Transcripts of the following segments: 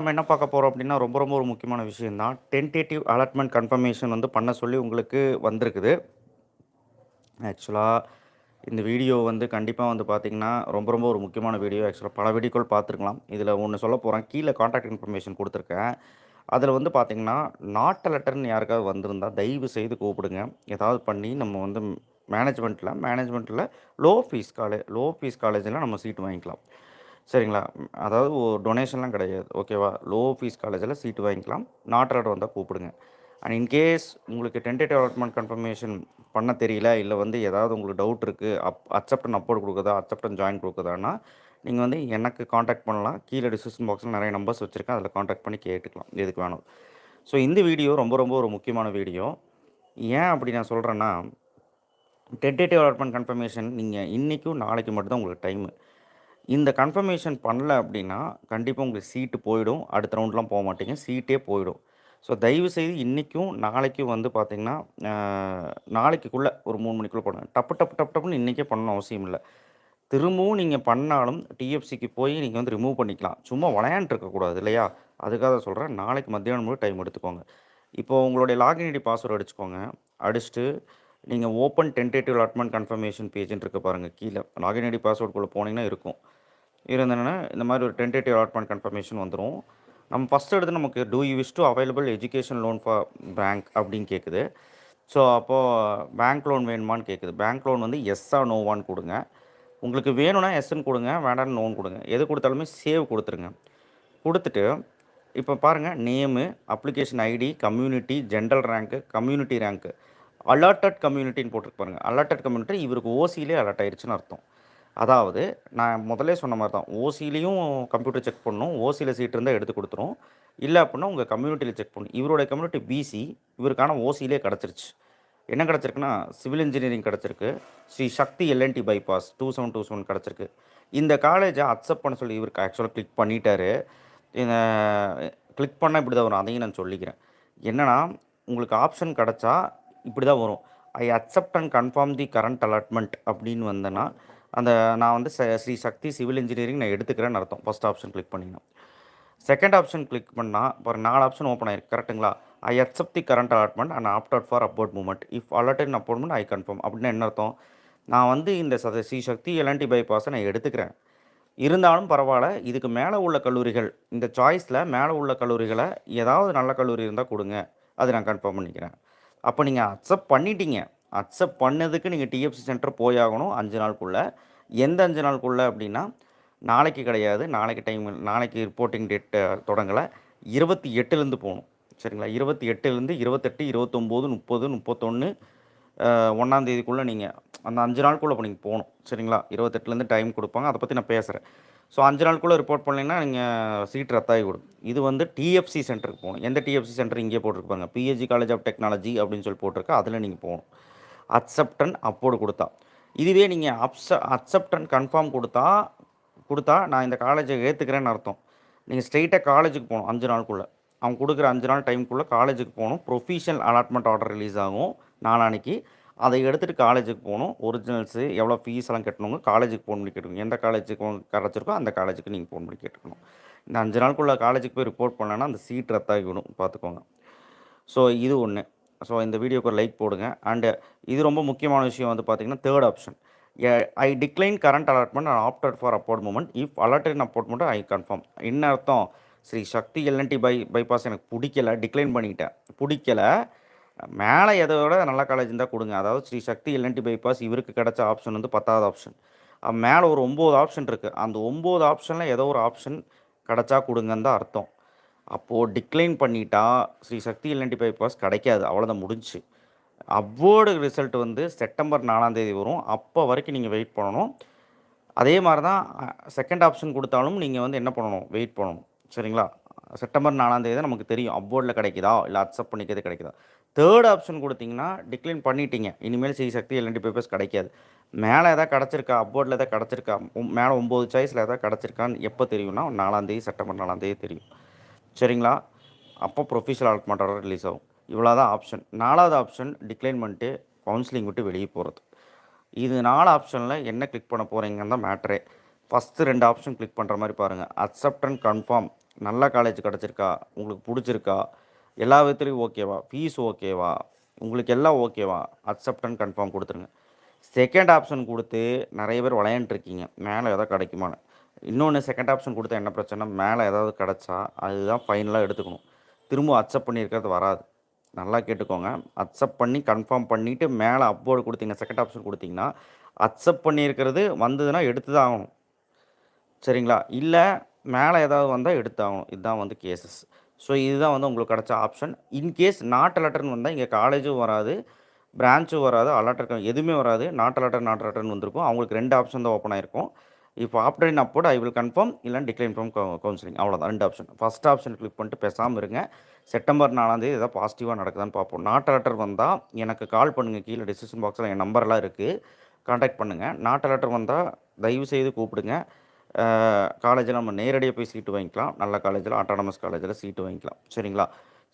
நம்ம என்ன பார்க்க போகிறோம் அப்படின்னா, ரொம்ப ரொம்ப ஒரு முக்கியமான விஷயம் தான். டென்டேட்டிவ் அலாட்மெண்ட் கன்ஃபர்மேஷன் வந்து பண்ண சொல்லி உங்களுக்கு வந்திருக்குது. ஆக்சுவலாக இந்த வீடியோ வந்து கண்டிப்பாக வந்து பார்த்தீங்கன்னா, ரொம்ப ரொம்ப ஒரு முக்கியமான வீடியோ. ஆக்சுவலாக பல வீடியோக்கள் பார்த்துருக்கலாம். இதில் ஒன்று சொல்ல போகிறேன் கீழே கான்டாக்ட் இன்ஃபர்மேஷன் கொடுத்துருக்கேன் அதில் வந்து பார்த்தீங்கன்னா, நாட் லெட்டர்னு யாருக்காவது வந்திருந்தால் தயவு செய்து கூப்பிடுங்க. ஏதாவது பண்ணி நம்ம வந்து மேனேஜ்மெண்ட்டில் மேனேஜ்மெண்ட்டில் low fees college low fees காலேஜில் நம்ம சீட் வாங்கிக்கலாம். சரிங்களா? அதாவது டொனேஷன்லாம் கிடையாது. ஓகேவா? லோ ஃபீஸ் காலேஜில் சீட்டு வாங்கிக்கலாம். நாட் வந்தால் கூப்பிடுங்க. அண்ட் இன்கேஸ் உங்களுக்கு டென்டேட்டிவ் அலாட்மெண்ட் கன்ஃபர்மேஷன் பண்ண தெரியல, இல்லை வந்து ஏதாவது உங்களுக்கு டவுட் இருக்குது அப் அக்செப்ட் அண்ட் அப்வோர்ட் குடுக்குதா, அக்செப்ட் அண்ட் ஜாயின் குடுக்குதான்னா, நீங்கள் வந்து எனக்கு காண்டாக்ட் பண்ணலாம். கீழே டிஸ்கிரிப்ஷன் பாக்ஸில் நிறைய நம்பர்ஸ் வச்சுருக்கேன் அதில் காண்டாக்ட் பண்ணி கேட்டுக்கலாம். எதுக்கு வேணும். ஸோ இந்த வீடியோ ரொம்ப ரொம்ப ஒரு முக்கியமான வீடியோ. ஏன் அப்படி நான் சொல்கிறேன்னா டென்டேட்டிவ் அலாட்மெண்ட் கன்ஃபர்மேஷன் நீங்கள் இன்றைக்கும் நாளைக்கு மட்டும்தான் உங்களுக்கு டைமு. இந்த கன்ஃபர்மேஷன் பண்ணல அப்படின்னா, கண்டிப்பாக உங்களுக்கு சீட்டு போயிடும். அடுத்த ரவுண்ட்லாம் போக மாட்டீங்க. சீட்டே போயிடும். ஸோ தயவுசெய்து இன்றைக்கும் நாளைக்கும் வந்து பார்த்தீங்கன்னா, நாளைக்குள்ளே ஒரு மூணு மணிக்குள்ளே பண்ணுங்கள் டப்பு டப்பு டப்பு டப்புன்னு இன்றைக்கே பண்ணணும் அவசியம் இல்லை திரும்பவும் நீங்கள் பண்ணாலும் டிஎஃப்சிக்கு போய் நீங்கள் வந்து ரிமூவ் பண்ணிக்கலாம். சும்மா விளையாண்ட்டு இருக்கக்கூடாது இல்லையா? அதுக்காக தான் நாளைக்கு மத்தியானம் முழு டைம் எடுத்துக்கோங்க. இப்போ உங்களுடைய லாகின் ஐடி, பாஸ்வேர்டு அடிச்சுக்கோங்க. அடிச்சுட்டு நீங்கள் ஓப்பன் டென்டேட்டிவ் அலாட்மெண்ட் கன்ஃபர்மேஷன் பேஜுன்னு இருக்குது பாருங்க கீழே லாகின் ஐடி, பாஸ்வேர்டுக்குள்ளே போனீங்கன்னா இருக்கும். இருந்தேன்னா இந்த மாதிரி ஒரு டென்டேட்டிவ் அலாட்மெண்ட் கன்ஃபர்மேஷன் வந்துடும் நம்ம ஃபர்ஸ்ட் எடுத்து நமக்கு do you wish to available education loan for bank அப்படின்னு கேட்குது. ஸோ அப்போது பேங்க் லோன் வேணுமான்னு கேட்குது. பேங்க் லோன் வந்து எஸ்ஸா, நோவான்னு கொடுங்க உங்களுக்கு வேணும்னா எஸ்ன்னு கொடுங்க வேண்டாம்னு நோன் கொடுங்க எது கொடுத்தாலுமே சேவ் கொடுத்துருங்க கொடுத்துட்டு இப்போ பாருங்க name, application ID, community, general rank community rank allotted கம்யூனிட்டின்னு போட்டிருக்கு பாருங்க. அலாட்டட் கம்யூனிட்டி இவருக்கு ஓசியிலே அலாட் ஆயிடுச்சுன்னு அர்த்தம். அதாவது நான் முதலே சொன்ன மாதிரி தான். ஓசிலையும் கம்ப்யூட்டர் செக் பண்ணணும். ஓசியில் சீட் இருந்தால் எடுத்து கொடுத்துரும் இல்லை அப்படின்னா உங்கள் கம்யூனிட்டியில் செக் பண்ணணும். இவருடைய கம்யூனிட்டி பிசி. இவருக்கான ஓசியிலே கிடச்சிருச்சு என்ன கிடச்சிருக்குன்னா சிவில் இன்ஜினியரிங் கிடச்சிருக்கு Sri Sakthi LNT bypass two seven two seven கிடச்சிருக்கு இந்த காலேஜை அக்செப்ட் பண்ண சொல்லி இவருக்கு ஆக்சுவலாக கிளிக் பண்ணிட்டாரு. கிளிக் பண்ணால் இப்படி தான் வரும். அதையும் நான் சொல்லிக்கிறேன். என்னன்னா, உங்களுக்கு ஆப்ஷன் கிடைச்சா இப்படி தான் வரும். I accept and confirm the current allotment அப்படின்னு வந்தேன்னா, அந்த நான் வந்து ச ஸ்ரீ சக்தி சிவில் இன்ஜினியரிங் நான் எடுத்துக்கிறேன்னு அர்த்தம். ஃபஸ்ட் ஆப்ஷன் கிளிக் பண்ணீங்கன்னா. செகண்ட் ஆப்ஷன் கிளிக் பண்ணால் பாருங்க 4 ஆப்ஷன் ஓப்பன் ஆயிருக்கு. கரெக்ட்டுங்களா? I accept the current allotment and opt out for upward moment if allotted in appointment I confirm அப்படின்னு என்ன அர்த்தம்? நான் வந்து இந்த சத ஸ்ரீ சக்தி எல்என்டி பைபாஸை நான் எடுத்துக்கிறேன். இருந்தாலும் பரவாயில்ல இதுக்கு மேலே உள்ள கல்லூரிகள் இந்த சாய்ஸில் மேலே உள்ள கல்லூரிகளை ஏதாவது நல்ல கல்லூரி இருந்தால் கொடுங்க அது நான் கன்ஃபார்ம் பண்ணிக்கிறேன். அப்போ நீங்கள் அக்செப்ட் பண்ணிட்டீங்க. அக்செப்ட் பண்ணதுக்கு நீங்கள் டிஎஃப்சி சென்டர் போயாகணும் அஞ்சு நாளுக்குள்ளே எந்த அஞ்சு நாளுக்குள்ளே அப்படின்னா, நாளைக்கு கிடையாது. நாளைக்கு டைம் நாளைக்கு ரிப்போர்ட்டிங் டேட் தொடங்கல. 28லேருந்து போணும். சரிங்களா? 28லேருந்து 28, 29, 30, 31 அ 1ஆம் நீங்கள் அந்த 5 நாளுக்குள்ள அப்ப நீங்கள் போகணும் சரிங்களா? 28லேருந்து டைம் கொடுப்பாங்க அதை பற்றி நான் பேசுகிறேன் ஸோ அஞ்சு நாளுக்குள்ளே ரிப்போர்ட் பண்ணலைன்னா நீங்கள் சீட் ரத்தாகி விடும் இது வந்து டிஎஃப்சி சென்டருக்கு போகணும் எந்த டிஎஃப்சி சென்டர் இங்கே போட்டிருப்பாங்க பிஹெச்சி காலேஜ் ஆஃப் டெக்னாலஜி அப்படின்னு சொல்லி போட்டிருக்கு. அதில் நீங்கள் போகணும் அக்செப்டன் அப்போடு கொடுத்தா இதுவே நீங்கள் அப்ச அக்செப்டன் கன்ஃபார்ம் கொடுத்தா கொடுத்தா நான் இந்த காலேஜை ஏற்றுக்கிறேன்னு அர்த்தம். நீங்கள் ஸ்ட்ரெயிட்டாக காலேஜுக்கு போகணும் அஞ்சு நாளுக்குள்ளே அவங்க கொடுக்குற அஞ்சு நாள் டைம்க்குள்ள காலேஜுக்கு போகணும் ப்ரொவிஷனல் அலாட்மெண்ட் ஆர்டர் ரிலீஸ் ஆகும் நாளான்னைக்கு. அதை எடுத்துகிட்டு காலேஜுக்கு போகணும் ஒரிஜினல்ஸு எவ்வளோ ஃபீஸ் எல்லாம் கட்டணுங்க காலேஜுக்கு ஃபோன் பண்ணி கேட்டுக்கணும். எந்த காலேஜுக்கு உங்களுக்கு கிடைச்சிருக்கோ அந்த காலேஜுக்கு நீங்கள் ஃபோன் பண்ணி கேட்டுக்கணும். இந்த அஞ்சு நாளுக்குள்ளே காலேஜுக்கு போய் ரிப்போர்ட் பண்ணலன்னா அந்த சீட் ரத்தாகிவிடும். பார்த்துக்கோங்க. ஸோ இது ஒன்று ஸோ இந்த வீடியோக்கு ஒரு லைக் போடுங்க. அண்டு இது ரொம்ப முக்கியமான விஷயம் வந்து பார்த்தீங்கன்னா, third option. I decline current allotment and after for upward moment if allotted in I confirm. என்ன அர்த்தம்? Sri Sakthi LNT by bypass எனக்கு பிடிக்கலை டிக்ளைன் பண்ணிட்டேன். மேலே எதை எதோட நல்ல காலேஜ் இருந்தால் கொடுங்க அதாவது ஸ்ரீ சக்தி எல்என்டி பைபாஸ் இவருக்கு கிடைச்ச ஆப்ஷன் வந்து 10வது ஆப்ஷன். மேலே ஒரு ஒம்பது ஆப்ஷன் இருக்குது அந்த ஒம்பது ஆப்ஷனில் ஏதோ ஒரு ஆப்ஷன் கிடச்சா கொடுங்கன்னு தான் அர்த்தம். அப்போது டிக்ளைன் பண்ணிட்டா ஸ்ரீ சக்தி எல்&டி பைபாஸ் கிடைக்காது. அவ்வளோதான் முடிஞ்சுச்சு. அப்வோர்டு ரிசல்ட் வந்து செப்டம்பர் நாலாம் தேதி வரும். அப்போ வரைக்கும் நீங்கள் வெயிட் பண்ணணும். அதே மாதிரி தான் செகண்ட் ஆப்ஷன் கொடுத்தாலும் நீங்கள் வந்து என்ன பண்ணணும்? வெயிட் பண்ணணும். சரிங்களா? செப்டம்பர் நாலாம் தேதி தான் நமக்கு தெரியும். அப்வோர்ட்ல கிடைக்குதா? இல்லை அக்செப்ட் பண்ணிக்கிறது கிடைக்குதா? தேர்ட் ஆப்ஷன் கொடுத்தீங்கன்னா டிக்ளைன் பண்ணிட்டீங்க. இனிமேல் ஸ்ரீ சக்தி எல்என்டி பேப்பர்ஸ் கிடைக்காது. மேலே ஏதாவது கிடைச்சிருக்கா? அப்வோர்ட்ல ஏதாவது கிடைச்சிருக்கா? ம் மேல 9 சாய்ஸ்ல ஏதாவது கிடைச்சிருக்கான்னு எப்ப தெரியும்னா, 4ஆம் தேதி செப்டம்பர் 4ஆம் தேதி தெரியும். சரிங்களா? அப்போ ப்ரொவிஷனல் அலாட்மென்ட் ஆர்டர் ரிலீஸ் ஆகும். இவ்வளோ தான் ஆப்ஷன். நாலாவது ஆப்ஷன் டிக்ளைன் பண்ணிட்டு கவுன்சிலிங் விட்டு வெளியே போகிறது இது நாலு ஆப்ஷனில் என்ன கிளிக் பண்ண போகிறீங்கன்னு தான் மேட்டரே. ஃபர்ஸ்ட் 2 ஆப்ஷன் கிளிக் பண்ணுற மாதிரி பாருங்கள் அக்செப்ட் அண்ட் கன்ஃபார்ம் நல்ல காலேஜ் கிடச்சிருக்கா? உங்களுக்கு பிடிச்சிருக்கா? எல்லா விதத்துலையும் ஓகேவா ஃபீஸ் ஓகேவா உங்களுக்கு எல்லாம் ஓகேவா அக்செப்ட் அண்ட் கன்ஃபார்ம் கொடுத்துருங்க. செகண்ட் ஆப்ஷன் கொடுத்து நிறைய பேர் விளையாண்டுருக்கீங்க மேலே எதோ கிடைக்குமான்னு. இன்னொன்று செகண்ட் ஆப்ஷன் கொடுத்தா என்ன பிரச்சனை? மேலே ஏதாவது கிடச்சா அதுதான் ஃபைனலாக எடுத்துக்கணும். திரும்ப அக்செப்ட் பண்ணியிருக்கிறது வராது. நல்லா கேட்டுக்கோங்க. அக்செப்ட் பண்ணி கன்ஃபார்ம் பண்ணிவிட்டு மேலே அப்போர்டு கொடுத்தீங்க செகண்ட் ஆப்ஷன் கொடுத்தீங்கன்னா அக்செப்ட் பண்ணியிருக்கிறது வந்ததுன்னா எடுத்து தான் ஆகணும். சரிங்களா? இல்லை மேலே ஏதாவது வந்தால் எடுத்தாகணும். இதுதான் வந்து கேசஸ் ஸோ இதுதான் வந்து உங்களுக்கு கிடச்ச ஆப்ஷன் இன்கேஸ் நாட் லெட்டர்னு வந்தால் இங்கே காலேஜும் வராது பிரான்ச்சும் வராது அலாட்டர் எதுவுமே வராது. நாட் லெட்டர் நாட் லெட்டர்னு வந்திருக்கும். அவங்களுக்கு ரெண்டு ஆப்ஷன் தான் ஓப்பன் ஆகிருக்கும் இப்போ after in upward I will confirm இல்லை டிக்ளைன் ஃப்ரம் கவுன்சிலிங் அவ்வளோதான் ரெண்டு ஆப்ஷன் ஃபஸ்ட் ஆப்ஷன் கிளிக் பண்ணிட்டு பேசாமல் இருங்க. செப்டம்பர் நாலாந்தேதி ஏதாவது பாசிட்டிவாக நடக்குதான்னு பார்ப்போம். நாட் லெட்டர் வந்தால் எனக்கு கால் பண்ணுங்கள் கீழே டிசிஷன் பாக்ஸில் என் நம்பர்லாம் இருக்குது காண்டாக்ட் பண்ணுங்கள் நாட் லெட்டர் வந்தால் தயவு செய்து கூப்பிடுங்க. காலேஜில் நம்ம நேரடியாக போய் சீட்டு வாங்கிக்கலாம். நல்ல காலேஜில் ஆட்டானமஸ் காலேஜில் சீட்டு வாங்கிக்கலாம். சரிங்களா?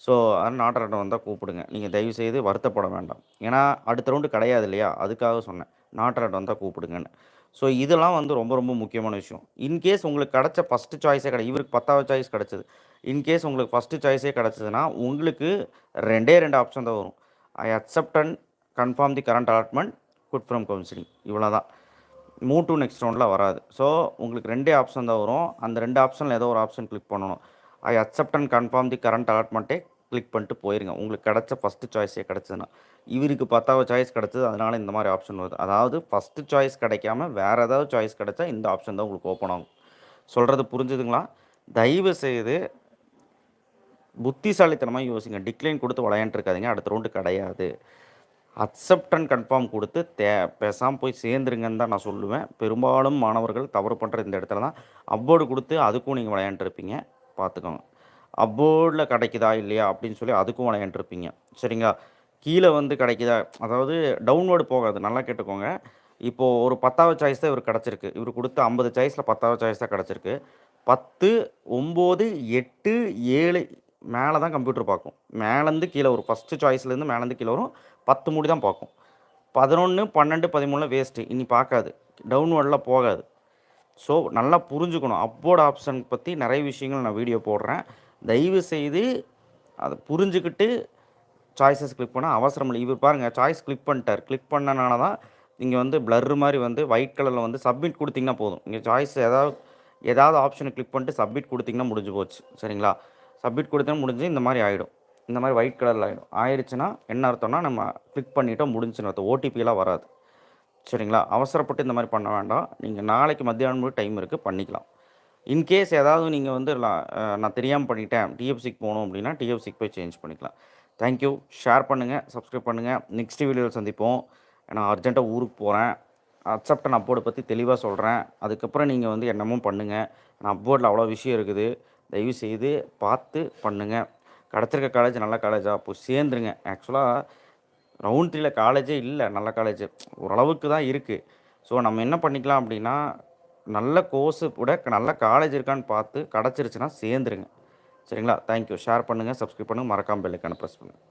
ஸோ அதனால் நாட் அலர்ட்டர் வந்தால் கூப்பிடுங்க. நீங்கள் தயவு செய்து வருத்தப்பட வேண்டாம். ஏன்னா அடுத்த ரவுண்டு கிடையாது இல்லையா? அதுக்காக சொன்னேன். நாட் அலர்ட் வந்தால் கூப்பிடுங்கன்னு. ஸோ இதெல்லாம் வந்து ரொம்ப ரொம்ப முக்கியமான விஷயம். இன்கேஸ் உங்களுக்கு கிடச்ச ஃபஸ்ட்டு சாய்ஸே கிடை இவருக்கு பத்தாவது சாய்ஸ் கிடச்சிது. இன்கேஸ் உங்களுக்கு ஃபஸ்ட்டு சாய்ஸே கிடச்சிதுன்னா உங்களுக்கு ரெண்டே ரெண்டு ஆப்ஷன் தான் வரும். I accept and confirm the current allotment good from counselling இவ்வளோ தான் மூ டூ நெக்ஸ்ட் ரவுண்டில் வராது. ஸோ உங்களுக்கு ரெண்டே ஆப்ஷன் தான் வரும். அந்த ரெண்டு ஆப்ஷனில் ஏதோ ஒரு ஆப்ஷன் கிளிக் பண்ணணும். I accept and confirm the current அலாட்மெண்ட்டே click பண்ணிட்டு போயிருங்க. உங்களுக்கு கிடச்ச ஃபஸ்ட்டு சாய்ஸே கிடச்சதுன்னா. இவருக்கு பத்தாவது சாய்ஸ் கிடச்சது அதனால் இந்த மாதிரி ஆப்ஷன் வருது. அதாவது ஃபஸ்ட்டு சாய்ஸ் கிடைக்காம வேறு ஏதாவது சாய்ஸ் கிடைச்சா இந்த ஆப்ஷன் தான் உங்களுக்கு ஓப்பன் ஆகும். சொல்கிறது புரிஞ்சுதுங்களா? தயவு செய்து புத்திசாலித்தனமாக யோசிங்க. டிக்ளைன் கொடுத்து விளையாண்டுருக்காதீங்க அடுத்த ரவுண்டு கிடையாது. அக்செப்ட் அண்ட் கன்ஃபார்ம் கொடுத்து தே பேசாமல் போய் சேர்ந்துருங்கன்னு தான் நான் சொல்லுவேன். பெரும்பாலும் மாணவர்கள் தவறு பண்ணுற இந்த இடத்துல தான். அப்வோர்டு கொடுத்து அதுக்கும் நீங்கள் விளையாண்டுருப்பீங்க பார்த்துக்கோங்க. அப்போர்டில் கிடைக்குதா இல்லையா அப்படின்னு சொல்லி அதுக்கும் விளையாண்டுருப்பீங்க சரிங்களா? கீழே வந்து கிடைக்குதா? அதாவது டவுன்வோர்டு போகாது. நல்லா கேட்டுக்கோங்க. இப்போது ஒரு பத்தாவது சாய்ஸ் தான் இவர் கிடச்சிருக்கு. இவர் கொடுத்த ஐம்பது சாய்ஸில் பத்தாவது சாய்ஸ் தான் கிடச்சிருக்கு. பத்து ஒம்பது எட்டு ஏழு மேலே தான் கம்ப்யூட்டர் பார்க்கும். மேலேருந்து கீழே வரும். ஃபஸ்ட்டு சாய்ஸ்லேருந்து மேலேருந்து கீழே வரும். பத்து மூடி தான் பார்க்கும். பதினொன்று பன்னெண்டு பதிமூணில் வேஸ்ட்டு இனி பார்க்காது. டவுன்வோர்டில் போகாது. ஸோ நல்லா புரிஞ்சுக்கணும். அப்போர்ட் ஆப்ஷன் பற்றி நிறைய விஷயங்கள் நான் வீடியோ போடுறேன். தயவு செய்து அதை புரிஞ்சுக்கிட்டு சாய்ஸஸ் கிளிக் பண்ணால் அவசரம் இல்லை. இவர் பாருங்கள் சாய்ஸ் கிளிக் பண்ணிட்டார். கிளிக் பண்ணனால தான் இங்கே வந்து ப்ளர் மாதிரி வந்து ஒயிட் கலரில் வந்து சப்மிட் கொடுத்திங்கன்னா போதும். இங்கே சாய்ஸ் ஏதாவது ஏதாவது ஆப்ஷனை கிளிக் பண்ணிட்டு சப்மிட் கொடுத்திங்கன்னா முடிஞ்சு போச்சு. சரிங்களா? சப்மிட் கொடுத்தா முடிஞ்சு இந்த மாதிரி ஆகிடும் இந்த மாதிரி ஒயிட் கலரில் ஆகிடும் ஆயிடுச்சுன்னா என்ன அர்த்தம்னா நம்ம கிளிக் பண்ணிட்டோம் முடிஞ்சுன்னு அர்த்தம். ஓடிபியெலாம் வராது. சரிங்களா? அவசரப்பட்டு இந்த மாதிரி பண்ண வேண்டாம். நீங்கள் நாளைக்கு மத்தியானம் டைம் இருக்குது பண்ணிக்கலாம். இன்கேஸ் ஏதாவது நீங்கள் வந்து நான் தெரியாமல் பண்ணிட்டேன் டிஎஃப்சிக்கு போகணும் அப்படின்னா டிஎஃப்சிக்கு போய் சேஞ்ச் பண்ணிக்கலாம். தேங்க்யூ ஷேர் பண்ணுங்கள் சப்ஸ்கிரைப் பண்ணுங்கள் நெக்ஸ்ட் வீடியோவில் சந்திப்போம். நான் அர்ஜென்ட்டாக ஊருக்கு போகிறேன் அக்செப்ட் அண்ட் அப்போர்டை பற்றி தெளிவாக சொல்கிறேன் அதுக்கப்புறம் நீங்கள் வந்து என்னமோ பண்ணுங்கள் நான் அப்போர்டில் அவ்வளோ விஷயம் இருக்குது. தயவு செய்து பார்த்து பண்ணுங்கள் கிடச்சிருக்க காலேஜ் நல்ல காலேஜாக போய் சேர்ந்துருங்க. ஆக்சுவலாக ரவுண்ட் த்ரீயில் காலேஜே இல்லை. நல்ல காலேஜ் ஓரளவுக்கு தான் இருக்குது ஸோ நம்ம என்ன பண்ணிக்கலாம் அப்படின்னா நல்ல கோர்ஸு கூட நல்ல காலேஜ் இருக்கான்னு பார்த்து கிடச்சிருச்சுன்னா சேர்ந்துருங்க. சரிங்களா? தேங்க்யூ ஷேர் பண்ணுங்கள் சப்ஸ்கிரைப் பண்ணுங்கள் மறக்காமல் பெல்லுக்கான ப்ரெஸ் பண்ணுங்கள்